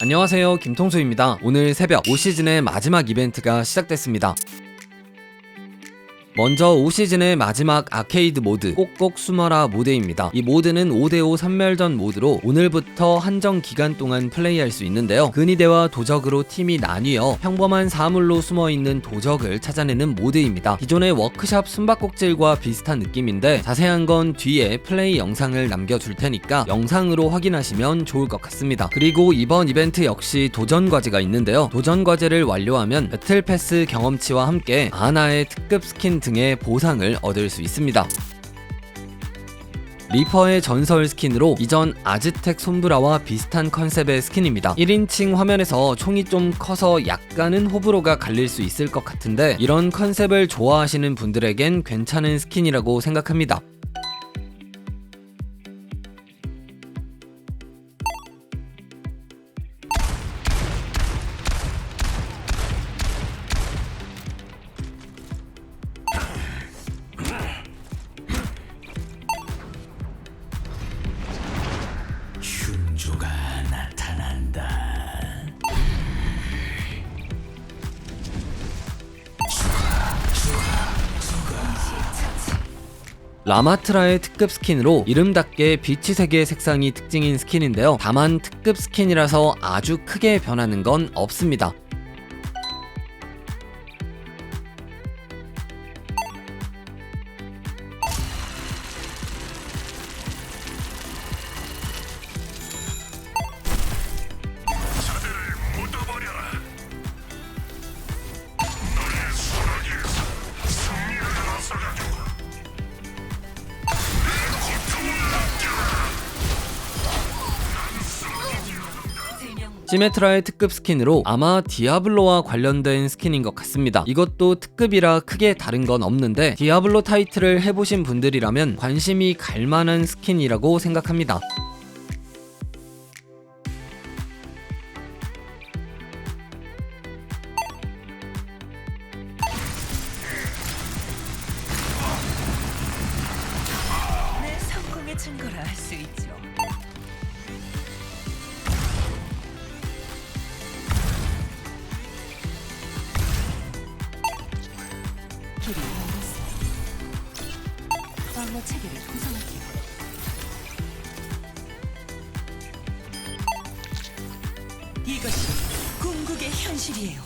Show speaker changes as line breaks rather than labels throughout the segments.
안녕하세요. 김통수입니다. 오늘 새벽 5시즌의 마지막 이벤트가 시작됐습니다 먼저 5시즌의 마지막 아케이드 모드 꼭꼭 숨어라 모드입니다. 이 모드는 5대5 선멸전 모드로 오늘부터 한정 기간 동안 플레이할 수 있는데요. 근위대와 도적으로 팀이 나뉘어 평범한 사물로 숨어있는 도적을 찾아내는 모드입니다. 기존의 워크샵 숨바꼭질과 비슷한 느낌인데 자세한 건 뒤에 플레이 영상을 남겨줄 테니까 영상으로 확인하시면 좋을 것 같습니다. 그리고 이번 이벤트 역시 도전 과제가 있는데요. 도전 과제를 완료하면 배틀 패스 경험치와 함께 아나의 특급 스킨 등의 보상을 얻을 수 있습니다. 리퍼의 전설 스킨으로 이전 아즈텍 솜브라와 비슷한 컨셉의 스킨입니다. 1인칭 화면에서 총이 좀 커서 약간은 호불호가 갈릴 수 있을 것 같은데 이런 컨셉을 좋아하시는 분들에겐 괜찮은 스킨이라고 생각합니다. 라마트라의 특급 스킨으로 이름답게 빛이 세계의 색상이 특징인 스킨인데요. 다만 특급 스킨이라서 아주 크게 변하는 건 없습니다. 시메트라의 특급 스킨으로 아마 디아블로와 관련된 스킨인 것 같습니다. 이것도 특급이라 크게 다른 건 없는데 디아블로 타이틀을 해보신 분들이라면 관심이 갈 만한 스킨이라고 생각합니다.
증거라 할 수 있죠. 왕의 체계를 구성할게요. 이것이 궁극의 현실이에요.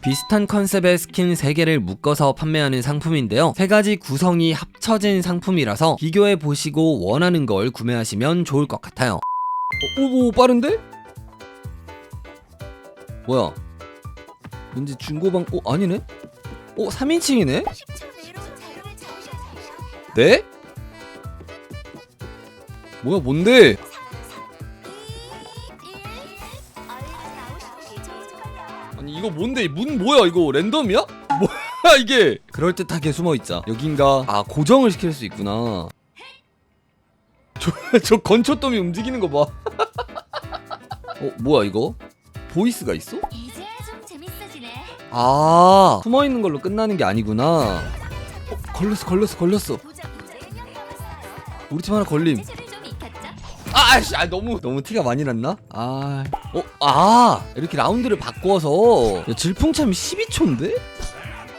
비슷한 컨셉의 스킨 3개를 묶어서 판매하는 상품인데요. 세 가지 구성이 합쳐진 상품이라서 비교해 보시고 원하는 걸 구매하시면 좋을 것 같아요. 어, 오, 오 빠른데? 뭐야? 왠지 중고방 어 아니네? 어 3인칭이네? 네? 뭐야 뭔데?
3, 2, 1 얼른 나오시기 좋을까요?
아니 이거 뭔데 문 뭐야 이거 랜덤이야? 뭐야 이게 그럴듯하게 숨어있자 여긴가 아 고정을 시킬 수 있구나 저, 저 건초더미 움직이는 거 봐 어 뭐야 이거 보이스가 있어?
이제 좀 재밌어지네.
아 숨어 있는 걸로 끝나는 게 아니구나 어, 걸렸어 걸렸어 걸렸어 우리 팀 하나 걸림
익혔죠?
아, 아씨, 아, 너무 너무 티가 많이 났나? 아, 어, 아, 이렇게 라운드를 바꿔서 야, 질풍참이 12초인데?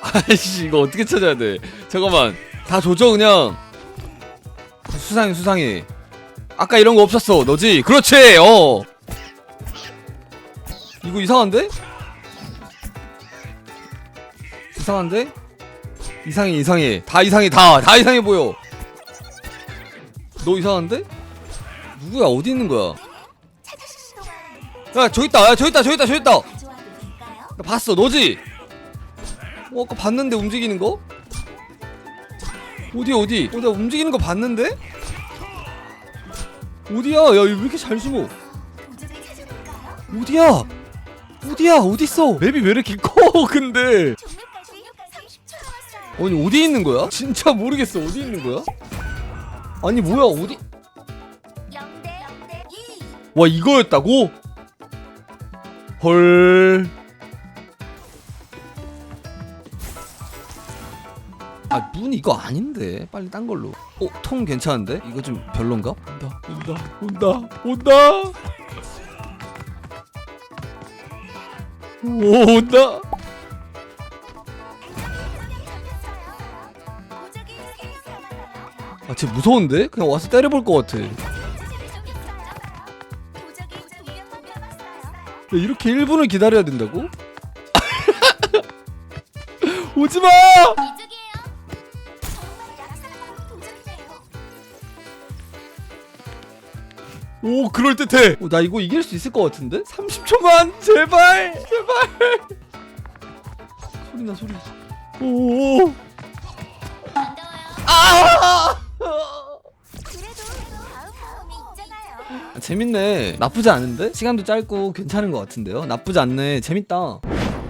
아이씨, 이거 어떻게 찾아야 돼? 잠깐만, 다 조져 그냥. 수상해, 수상해. 아까 이런 거 없었어, 너지? 그렇지, 어. 이거 이상한데? 이상한데? 이상해, 이상해. 다 이상해, 다, 다 이상해 보여. 너 이상한데? 누구야 어디 있는 거야? 야 저기 있다 야 저기 있다 저기 있다 저기 있다 나? 봤어 너지? 어 아까 봤는데 움직이는 거? 어디 어디? 어 내가 움직이는 거 봤는데? 어디야 야 왜 이렇게 잘 숨어? 어디야? 어디야 어딨어 맵이 왜 이렇게 커 근데
종료까지 30초 남았어요.
아니 어디 있는 거야? 진짜 모르겠어 어디 있는 거야? 아니 뭐야 어디
0대 0대 2.
와 이거였다고? 헐. 아 문 이거 아닌데 빨리 딴 걸로. 어 통 괜찮은데? 이거 좀 별론가? 온다 온다 온다 온다. 오 온다 진짜 무서운데? 그냥 와서 때려볼 것 같아 야. 이렇게 1분을 기다려야 된다고? 오지마. 오 그럴듯해 오, 나 이거 이길 수 있을 것 같은데? 30초만 제발 제발 소리나 소리 오
반가
재밌네 나쁘지 않은데? 시간도 짧고 괜찮은 것 같은데요? 나쁘지 않네 재밌다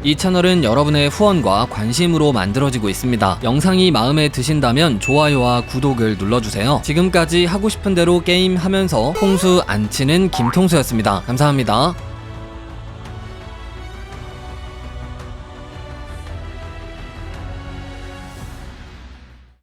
이 채널은 여러분의 후원과 관심으로 만들어지고 있습니다. 영상이 마음에 드신다면 좋아요와 구독을 눌러주세요. 지금까지 하고 싶은 대로 게임 하면서 홍수 안 치는 김통수였습니다. 감사합니다.